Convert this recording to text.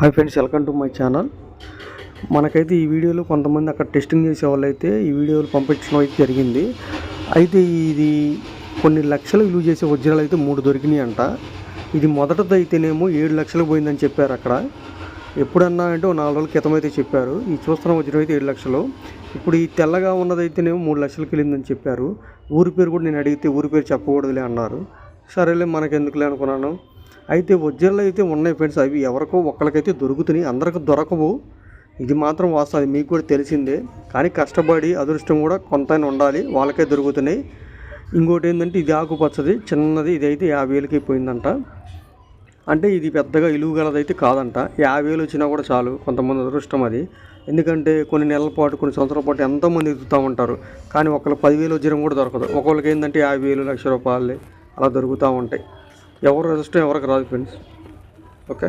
Hi friends welcome to my channel మనకైతే ఈ వీడియోలో కొంతమంది అక్కడ టెస్టింగ్ చేసే వాళ్ళు అయితే ఈ వీడియోలు పంపించడం అయితే జరిగింది. అయితే ఇది కొన్ని లక్షలు విలువ చేసే వజ్రాలు అయితే మూడు దొరికినాయి అంట. ఇది మొదటది అయితేనేమో ఏడు లక్షలకు పోయిందని చెప్పారు అక్కడ. ఎప్పుడన్నా అంటే నాలుగు రోజుల క్రితం అయితే చెప్పారు. ఈ చూస్తున్న వజ్రం అయితే ఏడు లక్షలు. ఇప్పుడు ఈ తెల్లగా ఉన్నదైతేనేమో మూడు లక్షలకు వెళ్ళిందని చెప్పారు. ఊరి పేరు కూడా నేను అడిగితే ఊరి పేరు చెప్పకూడదులే అన్నారు. సరేలే మనకెందుకులే అనుకున్నాను. అయితే వజ్రాలు అయితే ఉన్నాయి ఫ్రెండ్స్ అవి ఎవరికో ఒక్కరికైతే దొరుకుతున్నాయి. అందరికి దొరకవు. ఇది మాత్రం వాస్తవం. మీకు కూడా తెలిసిందే. కానీ కష్టపడి అదృష్టం కూడా కొంత ఉండాలి. వాళ్ళకే దొరుకుతున్నాయి. ఇంకోటి ఏంటంటే ఇది ఆకుపచ్చది. చిన్నది ఇది అయితే యాభై వేలకి పోయిందంట అంటే ఇది పెద్దగా ఇలువ గలదైతే కాదంట. యాభై వేలు వచ్చినా కూడా చాలు. కొంతమంది అదృష్టం అది. ఎందుకంటే కొన్ని నెలల పాటు కొన్ని సంవత్సరాల పాటు ఎంతోమంది ఎదుగుతూ ఉంటారు. కానీ ఒకళ్ళు పదివేలు వజ్రం కూడా దొరకదు. ఒకళ్ళకి ఏంటంటే యాభై వేలు లక్ష రూపాయలు అలా దొరుకుతూ ఉంటాయి. ఎవరు అదృష్టం ఎవరికి రాదు ఫ్రెండ్స్ ఓకే